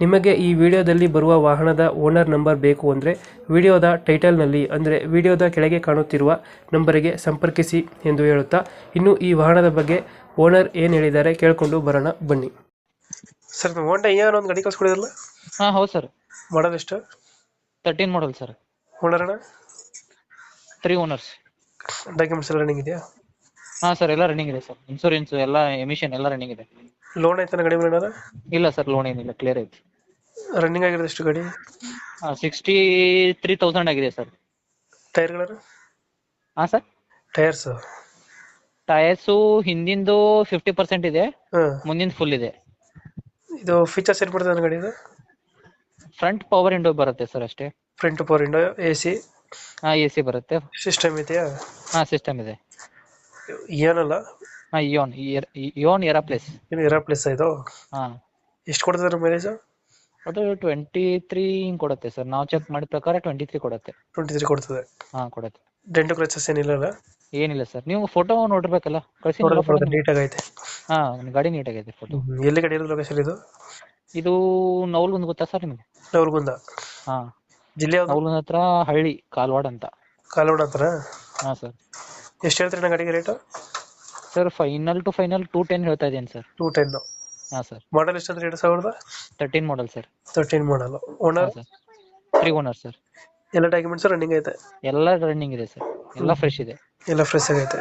ನಿಮಗೆ ಈ ವಿಡಿಯೋದಲ್ಲಿ ಬರುವ ವಾಹನದ ಓನರ್ ನಂಬರ್ ಬೇಕು ಅಂದರೆ ವಿಡಿಯೋದ ಟೈಟಲ್ನಲ್ಲಿ ಅಂದರೆ ವಿಡಿಯೋದ ಕೆಳಗೆ ಕಾಣುತ್ತಿರುವ ನಂಬರಿಗೆ ಸಂಪರ್ಕಿಸಿ ಎಂದು ಹೇಳುತ್ತಾ ಇನ್ನು ಈ ವಾಹನದ ಬಗ್ಗೆ ಓನರ್ ಏನು ಹೇಳಿದ್ದಾರೆ ಕೇಳಿಕೊಂಡು ಬರೋಣ ಬನ್ನಿ. ಸರ್ ಹೋಂಡಾ ಏನೋ ಒಂದು ಗಾಡಿ ಕಳ್ಸ್ಕೊಡಿದ್ರಲ್ಲ? ಹಾ ಹೌದು ಸರ್. ಮಾಡೋದು ಎಷ್ಟು? Thirteen model sir. ಓನರ್ ಅಣ್ಣ? ತ್ರೀ ಓನರ್ಸ್ ಡಾಕ್ಯುಮೆಂಟ್ಸ್ ಎಲ್ಲ ರನ್ನಿಂಗ್ ಇದೆಯಾ? ಹಾ ಸರ್ ಎಲ್ಲ ರನ್ನಿಂಗ್ ಇದೆ ಸರ್. ಇನ್ಸೂರೆನ್ಸ್ ಎಲ್ಲ ಎಮಿಷನ್ ಎಲ್ಲ ರನ್ನಿಂಗ್ ಇದೆ. ಲೋನ್ ಐತನ ಗಾಡಿ ಮೇಲೆ ಇಲ್ಲ ಸರ್ ಲೋನ್ ಏನಿಲ್ಲ ಕ್ಲಿಯರ್ ಐತಿ. ರನ್ನಿಂಗ್ ಆಗಿರೋದು ಎಷ್ಟು ಗಾಡಿ? ಸಿಕ್ಸ್ಟಿ ತ್ರೀ ತೌಸಂಡ್ ಆಗಿದೆ ಸರ್. ಟೈರ್ಗಳು ಹಾಂ ಸರ್? ಟೈರ್ಸ್ ಟೈರ್ಸು ಹಿಂದಿಂದು ಫಿಫ್ಟಿ ಪರ್ಸೆಂಟ್ ಇದೆ ಹಾಂ. ಮುಂದಿನ ಫುಲ್ ಇದೆ. ಇದು ಫೀಚರ್ಸ್ ಏನು ಬರ್ತದೆ ಗಾಡಿ ಇದು? ಫ್ರಂಟ್ ಪವರ್ ವಿಂಡೋ ಬರುತ್ತೆ ಸರ್ ಅಷ್ಟೇ. Front power window A C ಹಾಂ ಎ ಸಿ ಬರುತ್ತೆ. ಸಿಸ್ಟಮ್ ಇದೆಯಾ? ಹಾಂ ಸಿಸ್ಟಮ್ ಇದೆ. ಏನಲ್ಲ. ಹಾ ಇಯೋನ್ ಇಯೋನ್ ಎರಾ ಪ್ಲೇಸ್ ಏನು ಏರಾ ಪ್ಲೇಸ್ ಇದು? ಹಾ. ಎಷ್ಟು ಕೊಡ್ತದೆ ಮೈಲೇಜ್ ಅದು ಟ್ವೆಂಟಿ ತ್ರೀ ಹಿಂಗ್ ಕೊಡುತ್ತೆ ಸರ್. ನಾವು ಚೆಕ್ ಮಾಡಿದ ಪ್ರಕಾರ ಟ್ವೆಂಟಿ ತ್ರೀ ಕೊಡುತ್ತೆ. ಟ್ವೆಂಟಿ ತ್ರೀ ಕೊಡ್ತದೆ. ಹಾ ಕೊಡುತ್ತೆ. ಡೆಂಟು ಕ್ರಚಸ್ ಏನಿಲ್ಲ ಏನಿಲ್ಲ ಸರ್. ನೀವು ಫೋಟೋ ನೋಡಿರ್ಬೇಕಲ್ಲ? ಕಳ್ಸಿ ನೀಟ್ ಆಗೈತೆ ಹಾ ಗಾಡಿ ನೀಟಾಗೈತೆ ಫೋಟೋ ಎಲ್ಲಿ ಗಾಡಿ ಇರೋದು ಲೊಕೇಶನ್ ಇದು? ಇದು ನೌಲ್ಗುಂದ ಗೊತ್ತಾ ಸರ್ ನಿಮಗೆ? ನವಲ್ಗುಂದ. ಹಾ. ಜಿಲ್ಲೆ ನೌಲ್ಗುಂದ ನವಲ್ಗುಂದ್ ಹತ್ರ ಹಳ್ಳಿ ಕಾಲ್ವಾಡ್ ಅಂತ. ಕಾಲ್ವಾಡ್ ಹತ್ರ? ಹಾ ಸರ್. ಎಷ್ಟು ಹೇಳ್ತೀರಿ ಗಾಡಿಗೆ rate sir final to final two ten ಹೇಳ್ತಾ ಇದ್ದೀನಿ ಸರ್ ಟೂ ಟೆನ್ ಹಾ ಸರ್ ಮಾಡಲ್ ಎಷ್ಟು ಅಂದ್ರೆ ಎರಡು ಸಾವಿರದ? Thirteen model sir thirteen model owner sir three owner sir ಎಲ್ಲ ಡಾಕ್ಯುಮೆಂಟ್ಸ್ ರನ್ನಿಂಗ್ ಐತೆ? ಎಲ್ಲ ರನ್ನಿಂಗ್ ಇದೆ ಸರ್ ಎಲ್ಲ ಫ್ರೆಶ್ ಇದೆ. ಎಲ್ಲ ಫ್ರೆಶ್ ಆಗೈತೆ?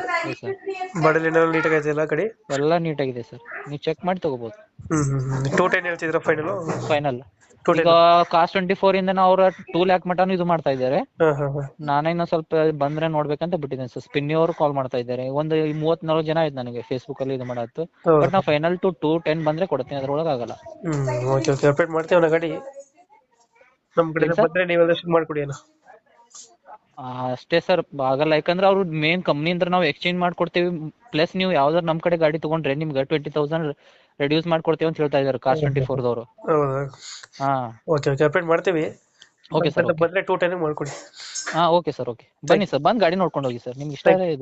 ಮಾಡಲ್ ಏನೆಲ್ಲ ನೀಟಾಗಿ ಐತೆ ಎಲ್ಲ ಕಡೆ ಎಲ್ಲ ನೀಟಾಗಿದೆ ಸರ್ ನೀವು ಚೆಕ್ ಮಾಡಿ ಹ್ಮ್ ಟೂ ಟೆನ್ ಹೇಳ್ತಿದ್ರ ಫೈನಲ್ ಫೈನಲ್ ಟೂ ಈಗ ಕಾಸ್ಟ್ ಟ್ವೆಂಟಿ ಫೋರ್ ಇಂದ ಅವ್ರ ಟೂ ಲ್ಯಾಕ್ ಮಟನು ಇದು ಮಾಡ್ತಾ ಇದ್ದಾರೆ. ನಾನೇ ಇನ್ನೊಂದ್ ಸ್ವಲ್ಪ ಬಂದ್ರೆ ನೋಡ್ಬೇಕಂತ ಬಿಟ್ಟಿದ್ದೇನೆ ಸರ್. ಸ್ಪಿನ್ನಿ ಅವರು ಕಾಲ್ ಮಾಡ್ತಾ ಇದ್ದಾರೆ. ಒಂದು ಮೂವತ್ತ್ ನಲ್ವತ್ತು ಜನ ಆಯ್ತು ನನಗೆ ಫೇಸ್ಬುಕ್ ಅಲ್ಲಿ ಇದು ಮಾಡತ್ತು ಹೌದು. ಬಟ್ ನಾ ಫೈನಲ್ ಟು ಟೂ ಟೆನ್ ಬಂದ್ರೆ ಕೊಡ್ತೀನಿ ಅದ್ರೊಳಗೆ ಆಗಲ್ಲ. ಹ್ಮ್ ಓಕೆ ಓಕೆ ಅಪ್ಡೇಟ್ ಮಾಡ್ತೀವಿ ನಾ ಗಾಡಿ. ನಮ್ ಕಡೆ ಏನ್ sir? ಬಂದ್ರೆ ನೀವೆಲ್ಲ ಶಿಫ್ಟ್ ಮಾಡ್ಕೊಡಿ ಅಣ್ಣ. ಆ, ಅಷ್ಟೇ ಸರ್. ಆಗಲ್ಲ. ಯಾಕಂದ್ರೆ ಅವ್ರು ಮೇನ್ ಕಂಪ್ನಿಯಿಂದ ನಾವು ಎಕ್ಸ್ಚೇಂಜ್ ಮಾಡ್ಕೊಡ್ತೀವಿ. ಪ್ಲಸ್ ನೀವು ಯಾವ್ದಾರು ನಮ್ ಕಡೆ ಗಾಡಿ ತಗೊಂಡ್ರೆ ನಿಮ್ಗೆ ಟ್ವೆಂಟಿ ತೌಸಂಡ್ ರೆಡ್ಯೂಸ್ ಮಾಡ್ಕೊಡ್ತೀವಿ ಅಂತ ಹೇಳ್ತಾ ಇದಾರೆ ಕಾರ್ ಟ್ವೆಂಟಿ ಫೋರ್ ದವರು. ಹೌದಾ. ಹಾ. ಓಕೆ ಓಕೆ ಅಪ್ಡೇಟ್ ಮಾಡ್ತೀವಿ. ಓಕೆ ಸರ್ ಬಂದ್ರೆ ಟೂ ಟೈಮ್ ಮಾಡ್ಕೊಡಿ. ಹಾ ಓಕೆ ಸರ್ ಓಕೆ ಬನ್ನಿ ಸರ್ ಬಂದ್ ಗಾಡಿ ನೋಡ್ಕೊಂಡು ಹೋಗಿ ಸರ್ ನಿಮ್ಗೆ ಇಷ್ಟ ಆದ್ರೆ ಇದು